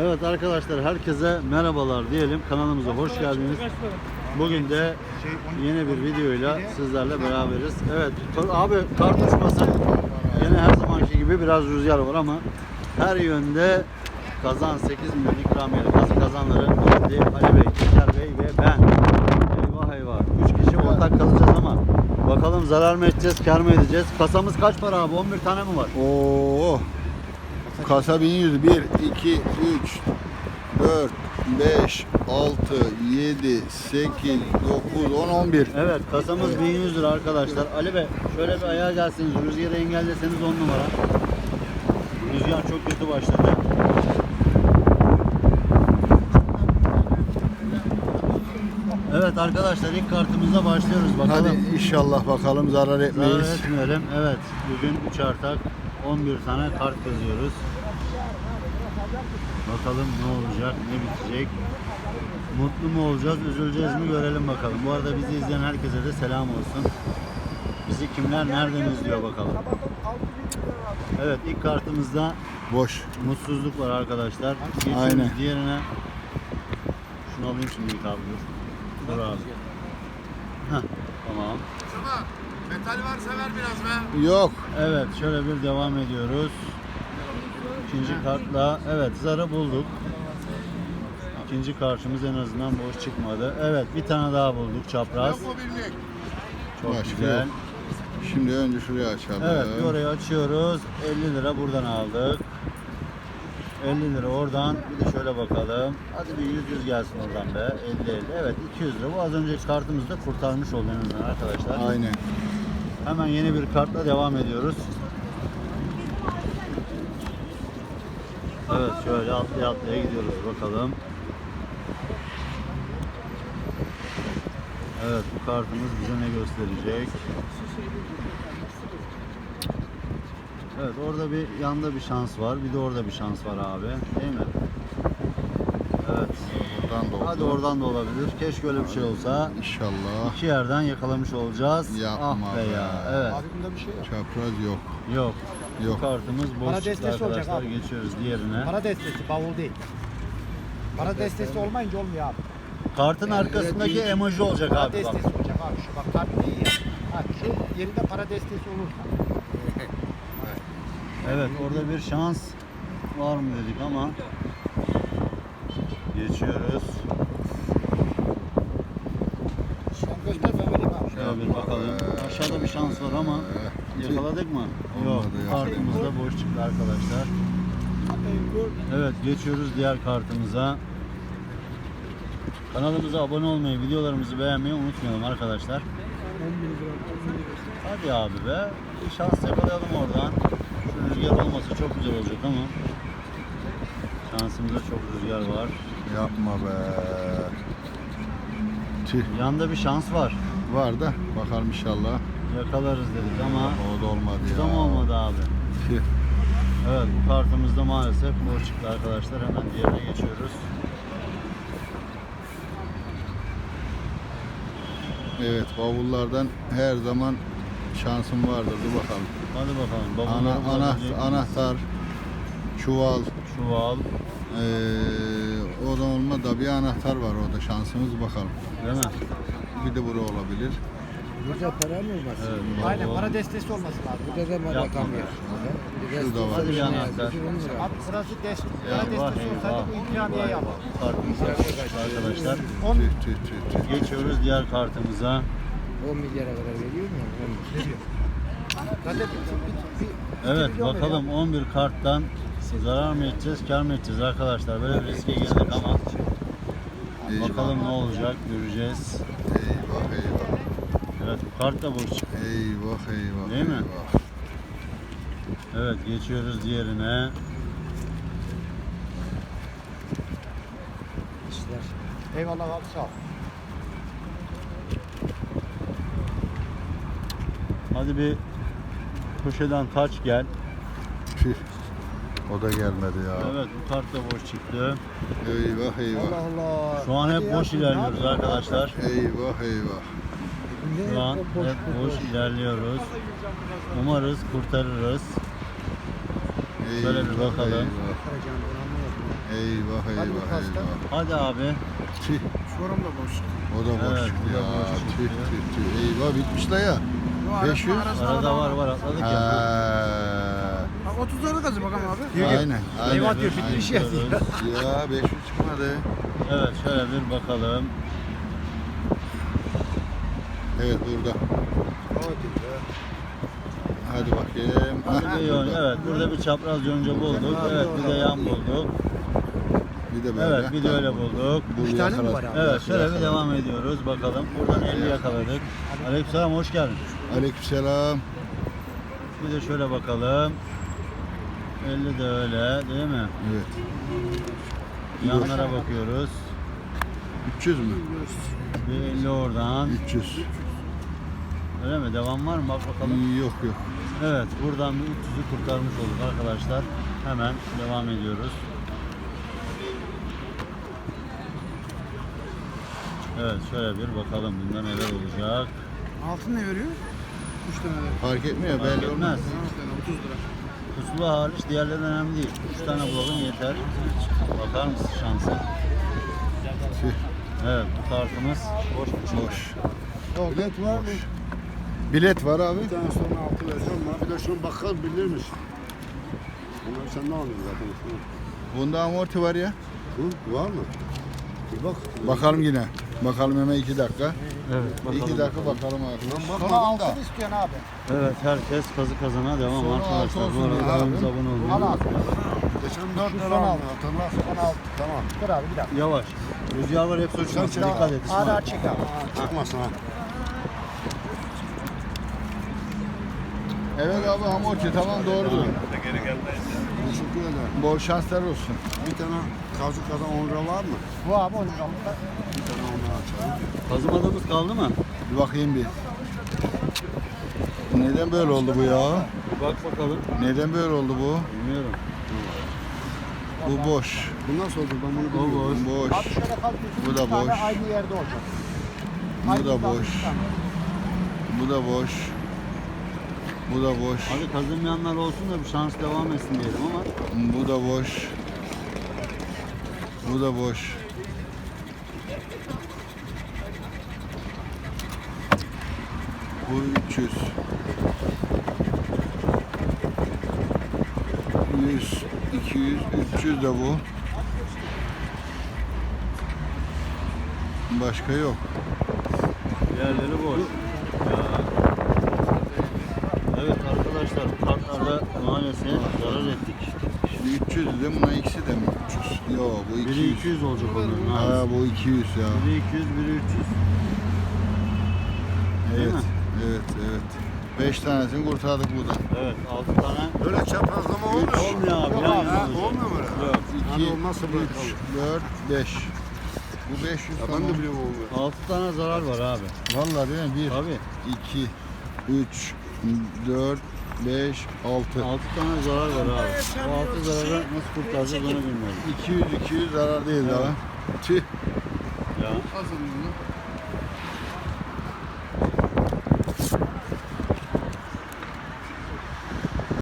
Evet arkadaşlar herkese merhabalar diyelim. Kanalımıza hoş geldiniz. Bugün de yeni bir videoyla sizlerle beraberiz. Evet abi kart uçması yine her zamanki gibi biraz rüzgar var ama her yönde kazan 8 milyon ikramiyeli kaz- kazanları Ali, Ali Bey, Keker Bey ve ben. Eyvah eyvah. 3 kişi ortak kalacağız ama bakalım zarar mı edeceğiz, kar mı edeceğiz? Kasamız kaç para abi? 11 tane mi var? Oo. Kasa 1100 1 2 3 4 5 6 7 8 9 10 11 Evet kasamız 1100 lira arkadaşlar. Ali Bey şöyle bir ayağa gelseniz rüzgarı engelleseniz 10 numara. Rüzgar çok kötü başladı. Evet arkadaşlar ilk kartımıza başlıyoruz bakalım. Hadi inşallah bakalım zarar Zarar etmeyiz. etmeyelim. Evet bugün 3 artak 11 tane kart kazıyoruz. Bakalım ne olacak, ne bitecek. Mutlu mu olacağız, üzüleceğiz mi görelim bakalım. Bu arada bizi izleyen herkese de selam olsun. Bizi kimler nereden izliyor bakalım. Evet ilk kartımızda Boş. mutsuzluk var arkadaşlar. Geçiyoruz Aynen. diğerine. Şunu alayım şimdi ilk abi dur. Abi. Heh, tamam. Şuna metal varsa ver biraz be. Yok. Evet şöyle bir devam ediyoruz. İkinci kartla evet zarı bulduk. İkinci karşımız en azından boş çıkmadı. Evet bir tane daha bulduk çapraz. Çok Başka güzel. yok. Şimdi önce şuraya açalım. Evet bir orayı açıyoruz. 50 lira buradan aldık. 50 lira oradan bir de şöyle bakalım. Hadi bir 100 100 gelsin oradan be. 50 50. Evet 200 lira. Bu az önceki kartımızı da kurtarmış oldu en azından arkadaşlar. Aynen. Hemen yeni bir kartla devam ediyoruz. Evet şöyle atlaya atlaya gidiyoruz bakalım. Evet bu kartımız bize ne gösterecek? Evet orada bir yanda bir şans var. Bir de orada bir şans var abi. Değil mi? Evet. Buradan da oldu. Hadi oradan da olabilir. Keşke öyle bir şey olsa. İnşallah. İki yerden yakalamış olacağız. Yapma ah be be. ya. Evet. Abi bunda bir şey yok. Çapraz yok. Yok. Yok. Bu kartımız boş Para çıktı destesi olacak arkadaşlar. abi. Geçiyoruz diğerine. Para destesi, bavul değil. Para destesi olmayınca olmuyor abi. Kartın arkasındaki emoji olacak Para abi bak. destesi olacak abi. Şu bak kart değil ya. Ha, şu yerinde para destesi olursa. Evet orada bir şans var mı dedik ama geçiyoruz. Şöyle bir bakalım. Aşağıda bir şans var ama yakaladık mı? Yok. Kartımız da boş çıktı arkadaşlar. Evet geçiyoruz diğer kartımıza. Kanalımıza abone olmayı, videolarımızı beğenmeyi unutmayalım arkadaşlar. Hadi abi be. Bir şans yakalayalım oradan. Rüzgar olmasa çok güzel olacak ama. Şansımızda çok rüzgar var. Yapma be. Tüh. Yanda bir şans var. Var da bakalım inşallah. Yakalarız dedik ama O da olmadı ya. tam olmadı abi. Tüh. Evet bu kartımızda maalesef boş çıktı arkadaşlar. Hemen diğerine geçiyoruz. Evet bavullardan her zaman şansım vardır. Dur bakalım. Hadi bakalım. Ana, ana, anahtar, çuval, Çuval. ee, o da olma da bir anahtar var orada şansımız bakalım. Değil mi? Bir de bura olabilir. Burada para mı var? Evet. Aynen para destesi olması lazım. Burada da Yapma rakam be. yok. Şu da var. Hadi bir anahtar. Abi burası dest para destesi olsaydı bu ikramiye yapar. Kartımız da boş çıktı arkadaşlar. On Tüh tüh tüh tüh. Geçiyoruz diğer kartımıza. 10 milyara kadar veriyor mu? veriyor. Zaten bir, bir, bir, bir Evet bakalım veriyor. 11 karttan zarar mı edeceğiz, kar mı edeceğiz arkadaşlar? Böyle bir riske girdik ama Eyvah. bakalım ne olacak göreceğiz. Eyvah eyvah. Evet bu kart da boş çıktı. Eyvah eyvah. Değil mi? eyvah. Evet geçiyoruz diğerine. İşler. Eyvallah abi sağ ol. Hadi bir köşeden taç gel. Tüh. O da gelmedi ya. Evet bu kart da boş çıktı. Eyvah eyvah. Allah Allah. Şu an hep boş ilerliyoruz arkadaşlar. Eyvah eyvah. Şu an hep boş ilerliyoruz. Umarız kurtarırız. Eyvah, Şöyle bir bakalım. Eyvah. Eyvah Hadi eyvah eyvah. Hadi abi. Tüh. Şuram da boş. O da boş Evet, ya. boş Tüh tüh tüh. Eyvah bitmiş la ya. 500. Arada var var atladık ya. Ha. 30 lira kazı bakalım abi. Aynen. aynen. Eyvah diyor bitmiş ya. Aynen. Ya 500 çıkmadı. Evet şöyle bir bakalım. Evet burada. Hadi bakayım. Bir de evet burada bir çapraz yonca bulduk. Evet bir de yan bulduk. Bir de böyle. Evet bir de öyle bulduk. Üç tane mi var abi? Evet şöyle bir devam ediyoruz bakalım. Buradan 50 yakaladık. Aleykümselam hoş geldin. Aleykümselam. Bir de şöyle bakalım. 50 de öyle değil mi? Evet. Yanlara bakıyoruz. 300 mü? Bir 50 oradan. 300. Öyle mi? Devam var mı? Bak bakalım. Yok yok. Evet buradan bir 300'ü kurtarmış olduk arkadaşlar. Hemen devam ediyoruz. Evet şöyle bir bakalım bunda neler olacak. Altın ne veriyor? 3 tane de. Fark etmiyor Fark belli olmaz. etmez. 30 lira. Pusula hariç diğerleri önemli değil. 3 tane bulalım yeter. Bakar mısın şansa? Tüh. Evet bu kartımız boş Boş. Bilet var mı? Bilet var abi. Bir tane sonra altı vereceğim ama bir de şunu bakkal bilirmiş. Bunları sen ne alıyorsun zaten? Bunda amorti var ya. Hı? Var mı? Bir bak. Bakalım yine. Bakalım hemen 2 dakika. Evet 2 dakika bakalım abi. Lan Sonra bakmadım altın da. istiyorsun abi. Evet herkes kazı kazana devam Sonra arkadaşlar. altı Bu olsun arada abi. kanalımıza abone olmayı Al abi. unutmayın. Geçen 4 Son lira altı. aldım hatırla. Son altın. Tamam. Dur abi bir dakika. Yavaş. Rüzgarlar hep uçmasın. Sen- Dikkat et Ağır İsmail. ağır çek abi. Çıkmasın ha. Evet abi amorti tamam doğrudur. Teşekkür ederim. Bol şanslar olsun. Bir tane kazık kazan 10 lira var mı? Bu abi 10 liralık. Bir tane 10 lira açalım. Kazımadığımız kaldı mı? Bir bakayım bir. Neden böyle oldu bu ya? Bir bak bakalım. Neden böyle oldu bu? Bilmiyorum. Bu boş. Bu nasıl oldu ben bunu bilmiyorum. boş. Boş. Abi şöyle. Bu da boş. Aynı yerde olacak. Bu da boş. Bu da boş. Bu da boş. Hadi kazınmayanlar olsun da bir şans devam etsin diyelim ama. Bu da boş. Bu da boş. Bu 300. 100, 200, 300 de bu. Başka yok. Diğerleri boş. Ya. Evet arkadaşlar kartlarda maalesef zarar ettik. Şimdi 300 de buna ikisi de mi 300? Yok bu Biri 200. 200 olacak onların. Ha bu 200 ya. Biri 200, biri 300. Değil Evet, mi? Evet, evet. 5 tanesini kurtardık buradan. Evet 6 tane. Böyle çaprazlama olmuyor. Olmuyor abi. Yok yan abi, yana ha, olacak. olmuyor mu öyle? Yok. 2, Hadi olmazsa 3, bırakalım. 4, 5. Bu 500 Ya ben de biliyorum olmuyor. 6 tane zarar var abi. Vallahi değil mi? 1, Tabii. 2, 3, 4, 5, 6. 6 tane zarar var abi. Bu 6 zararı nasıl kurtaracağız onu bilmiyorum. 200, 200 zarar değil daha. Tüh. Ya. Sen bunu.